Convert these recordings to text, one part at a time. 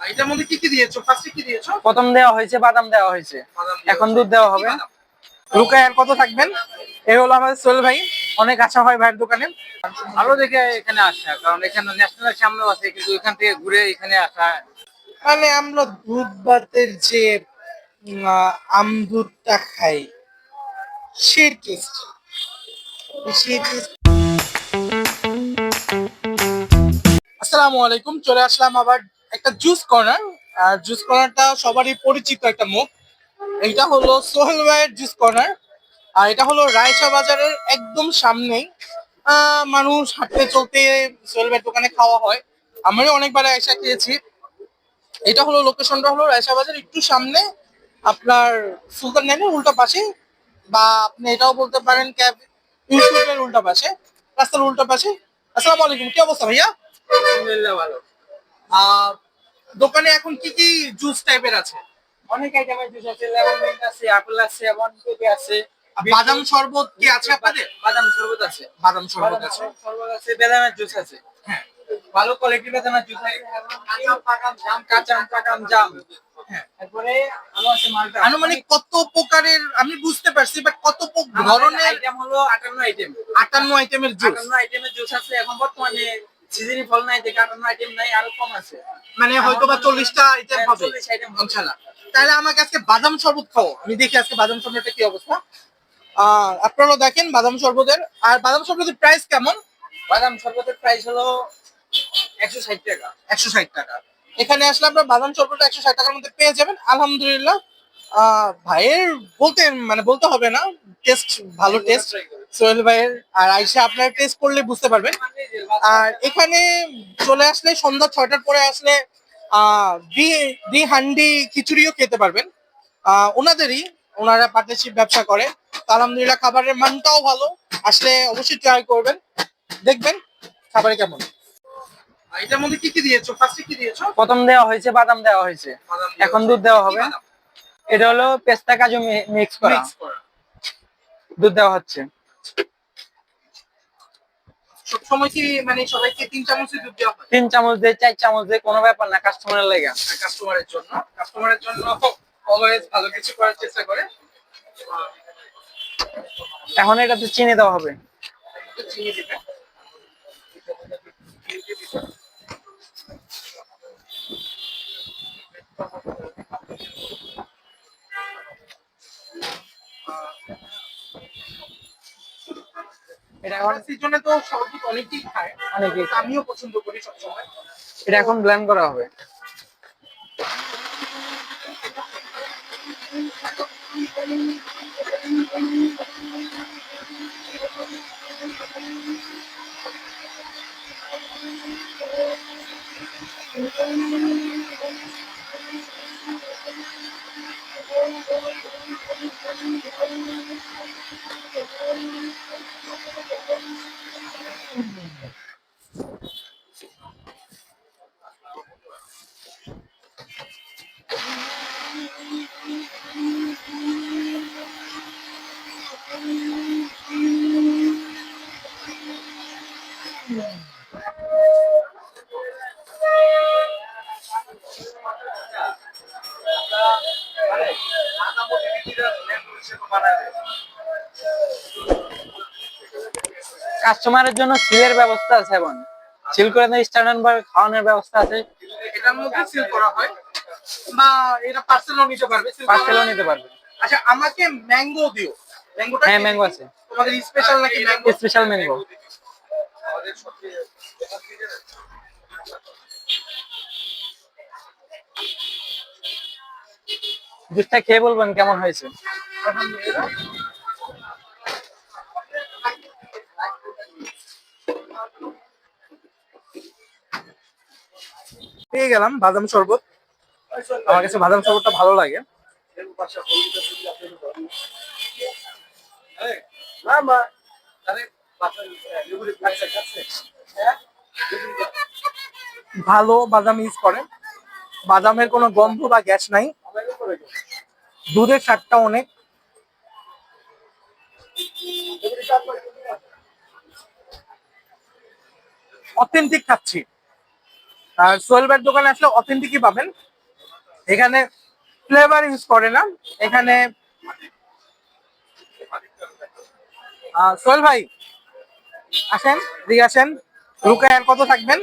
এটার মধ্যে কি কি দিয়েছ? ফার্স্টে কি দিয়েছ? প্রথম দেওয়া হয়েছে বাদাম দেওয়া হয়েছে। এখন দুধ দেওয়া হবে। রুকায় আর কত থাকবেন? এই হলো আমাদের সোহেল ভাই। অনেক আশা হয় ভাইয়ের দোকানে। ভালো দেখে এখানে আসা কারণ এখানে ন্যাশনাল সামনেও আছে কিন্তু এখান থেকে ঘুরে এখানে আসা। মানে আমরা দুধ ভাতের যে আম দুধটা খাই সেই টেস্ট সেই টেস্ট আসসালামু আলাইকুম চলে আসলাম আবার একটা জুস কর্নার আর জুস কর্নারটা সবারই পরিচিত একটা মুখ। এটা হলো সোহেল ভাইয়ের জুস কর্নার আর এটা হলো রায়চা বাজারের একদম সামনেই। মানুষ হাঁটতে চলতে সোহেল ভাইয়ের দোকানে খাওয়া হয়। আমারও অনেকবার এসে খেয়েছি। এটা হলো লোকেশনটা হলো রায়সা বাজার একটু সামনে। আপনার সুলতান ল্যান্ডের উল্টা পাশে বা আপনি এটাও বলতে পারেন ক্যাব ইনস্টিটিউটের উল্টা পাশে রাস্তার উল্টা পাশে। আসসালামু আলাইকুম কি অবস্থা ভাইয়া? আলহামদুলিল্লাহ ভালো। আহ, দোকানে এখন কি কি জুস টাইপের আছে? অনেক আইটেমের জুস আছে লেমন মিন্ট আছে আপেল আছে এমন পেঁপে আছে বাদাম শরবত কি আছে আপনাদের? বাদাম শরবত আছে। বাদাম শরবত আছে। শরবত আছে বেদানার জুস আছে। হ্যাঁ। ভালো কোয়ালিটির বেদানার জুস আছে। পাকাম জাম। কাঁচাম পাকাম জাম। হ্যাঁ। তারপরে আরও আছে মালটা। আনুমানিক কত প্রকারের আমি বুঝতে পারছি বাট কত ধরনের আইটেম হলো আটান্ন আইটেম আটান্ন আইটেমের জুস আটান্ন আইটেমের জুস আছে এখন বর্তমানে। সিজনি ফল নাই দেখে আটান্ন আইটেম নাই আরও কম আছে। মানে হয়তো বা চল্লিশটা আইটেম হ্যাঁ, হবে। 40 item হবে। ইনশাল্লাহ তাহলে আমাকে আজকে বাদাম শরবত খাও। আমি দেখি আজকে বাদাম শরবতের কি অবস্থা। আহ আপনারাও দেখেন বাদাম শরবতের। আর বাদাম শরবতের প্রাইস কেমন? বাদাম শরবতের প্রাইস হলো একশো ষাট টাকা। একশো ষাট টাকা। এখানে আসলে আপনার বাদাম শরবত একশো ষাট টাকার মধ্যে পেয়ে যাবেন। আলহামদুলিল্লাহ ভাইয়ের বলতে মানে বলতে হবে না টেস্ট ভালো টেস্ট সোহেল ভাইয়ের। আর আইসা আপনার টেস্ট করলে বুঝতে পারবেন। আর এখানে চলে আসলে সন্ধ্যা ছয়টার পরে আসলে আহ দি হান্ডি খিচুড়িও খেতে পারবেন। আহ ওনাদেরই ওনারা পার্টনারশিপ ব্যবসা করে। তো আলহামদুলিল্লাহ খাবারের মানটাও ভালো। আসলে অবশ্যই ট্রাই করবেন। দেখবেন খাবারে কেমন। এটার মধ্যে কি কি দিয়েছ? ফার্স্টে কি দিয়েছ? প্রথম দেওয়া হয়েছে বাদাম দেওয়া হয়েছে। এখন দুধ দেওয়া হবে। বাদাম? এটা হলো পেস্তা কাজু মিক্স করা। দুধ দেওয়া হচ্ছে। সবসময় কি মানে সবাইকে তিন দুধ দেওয়া হয়? তিন চামচ দিয়ে চার চামচ দিয়ে কোনো ব্যাপার না কাস্টমারের লেগে। কাস্টমারের জন্য। কাস্টমারের জন্য অলওয়েজ ভালো কিছু করার চেষ্টা করে। এখন এটাতে চিনি দেওয়া হবে। চিনি দিবে এটা এখন সিজনে তো শরবত অনেকেই খায় অনেকে আমিও পছন্দ করি সবসময়। এটা এখন ব্ল্যান্ড করা হবে। কাস্টমারের জন্য সিলের ব্যবস্থা আছে এখন। সিল করে দেয় স্ট্যান্ড বা খাওয়ানোর ব্যবস্থা আছে। এটার মধ্যে সিল করা হয় বা এটা পার্সেলও নিতে পারবে পার্সেলও নিতে পারবে। আচ্ছা আমাকে ম্যাঙ্গো দিও। ম্যাঙ্গোটা হ্যাঁ ম্যাঙ্গো আছে। তোমাদের স্পেশাল নাকি ম্যাঙ্গো স্পেশাল ম্যাঙ্গো জুসটা খেয়ে বলবেন, কেমন হয়েছে? পেয়ে গেলাম বাদাম শরবত। আমার কাছে বাদাম শরবতটা ভালো লাগে। ভালো বাদাম ইউজ করে বাদামের কোনো গন্ধ বা গ্যাস নাই। দুধের স্বাদটা অনেক। অথেন্টিক খাচ্ছি। আর সোহেল ভাইয়ের দোকানে আসলে অথেন্টিকই পাবেন। এখানে ফ্লেভার ইউজ করে না। এখানে সোহেল ভাই আসেন এদিকে আসেন। রুকায় আর কত থাকবেন?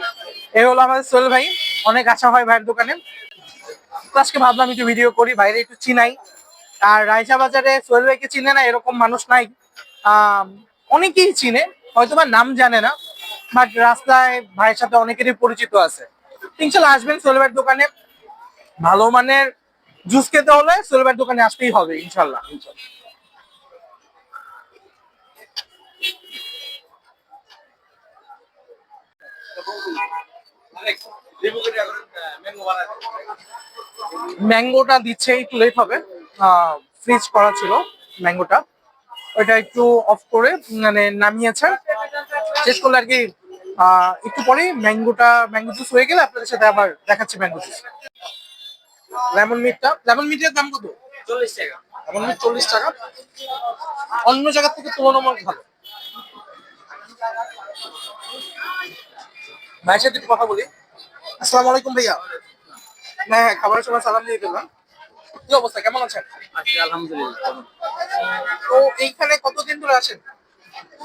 এই হলো আমাদের সোহেল ভাই। অনেক আশা হয় ভাইয়ের দোকানে। আজকে ভাবলাম একটু ভিডিও করি, বাইরে একটু চিনাই। আর রায়চা বাজারে সোহেল ভাইকে চিনে না, এরকম মানুষ নাই। অনেকেই চিনে, হয়তো বা নাম জানে না বাট রাস্তায় ভাইয়ের সাথে অনেকেরই পরিচিত আছে। ইনশাল্লাহ আসবেন সোহেল ভাইয়ের দোকানে। ভালো মানের জুস খেতে হলে সোহেল ভাইয়ের দোকানে আসতেই হবে ইনশাল্লাহ ইনশাল্লাহ। ম্যাঙ্গোটা দিচ্ছে একটু লেট হবে। ফ্রিজ করা ছিল ম্যাঙ্গোটা। ওইটা একটু অফ করে মানে নামিয়েছে। শেষ করলে আর কি একটু পরেই ম্যাঙ্গোটা ম্যাঙ্গো জুস হয়ে গেলে আপনাদের সাথে আবার দেখাচ্ছি ম্যাঙ্গো জুস লেমন মিটটা লেমন মিটের দাম কত? চল্লিশ টাকা। লেমন মিট চল্লিশ টাকা। অন্য জায়গা থেকে তুলনামূলক ভালো। ভাইয়ের সাথে একটু কথা বলি। আসসালামু আলাইকুম ভাইয়া। হ্যাঁ হ্যাঁ খাবারের সময় সালাম দিয়ে দিলাম কি অবস্থা? কেমন আছেন? আছি আলহামদুলিল্লাহ তো এইখানে কতদিন ধরে আছেন?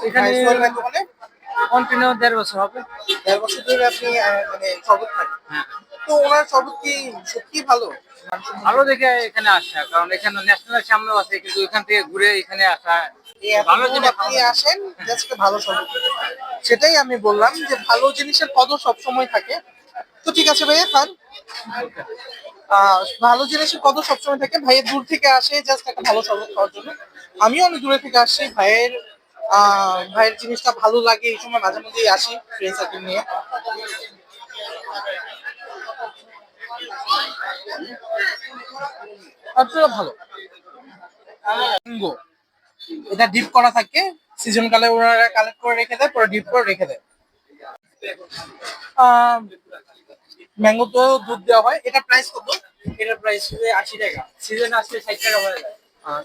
এখানে দোকানে? কন্টিনিউ দেড় বছর হবে। দেড় বছর ধরে আপনি মানে শরবত খান? হ্যাঁ। তো ওনার শরবত কি সত্যি ভালো? ভালো দেখে এখানে আসা কারণ এখানে ন্যাশনাল সামনেও আছে কিন্তু এখান থেকে ঘুরে এখানে আসা। ভালো আপনি আসেন জাস্ট ভালো শরবত। সেটাই আমি বললাম যে ভালো জিনিসের কদর সবসময় থাকে। তো ঠিক আছে ভাইয়া, খান। ভালো জিনিসের কদর সবসময় থাকে। ভাইয়ের দূর থেকে আসে জাস্ট একটা ভালো শরবত খাওয়ার জন্য। আমিও অনেক দূরে থেকে আসছি ভাইয়ের ভাইয়ের জিনিসটা ভালো লাগে এই সময় মাঝে মধ্যেই আসি ফ্রেন্ড সার্কেল নিয়ে। ভালো। এটা ডিপ করা থাকে। সিজন কালে ওনারা কালেক্ট করে রেখে দেয়, পরে ডিপ করে রেখে দেয়। ম্যাঙ্গো তো দুধ দেওয়া হয়। এটা প্রাইস কত? এটার প্রাইস আশি টাকা। সিজন আসলে ষাট টাকা হয়ে যায়।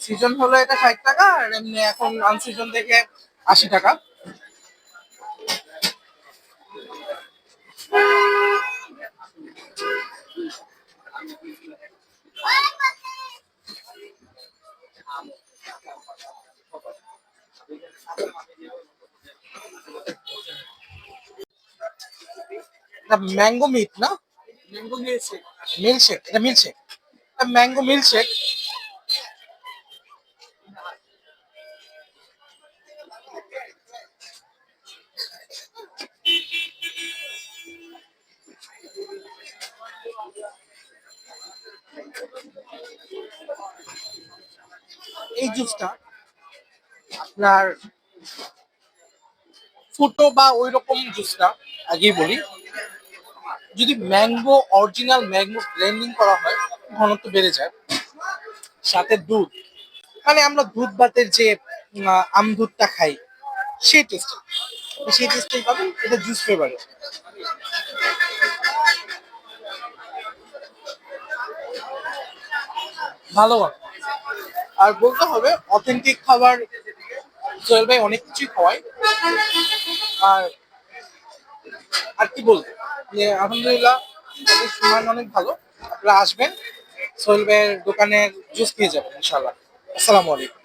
সিজন হলো এটা ষাট টাকা, আর এমনি এখন আনসিজন থেকে আশি টাকা। ম্যাঙ্গো মিট না ম্যাঙ্গো মিলছে মিল্কশেক এটা মিল্কশেক এটা ম্যাঙ্গো মিল্কশেক এই জুসটা আপনার ফুটো বা ওই রকম জুসটা আগেই বলি। যদি ম্যাঙ্গো অরিজিনাল ম্যাঙ্গো ব্লেন্ডিং করা হয়, ঘনত্ব বেড়ে যায়। সাথে দুধ। মানে আমরা দুধ ভাতের যে আম দুধটা খাই, সেই টেস্ট সেই টেস্টটাই পাবেন, এটা জুস ফ্লেভারে ভালো। আর বলতে হবে অথেন্টিক খাবার সোহেল ভাই অনেক কিছুই হয় আর আর কি বলব? যে আলহামদুলিল্লাহ অনেক ভালো। আপনারা আসবেন, সোহেল ভাইয়ের দোকানের জুস পেয়ে যাবেন ইনশাল্লাহ আসসালামু আলাইকুম।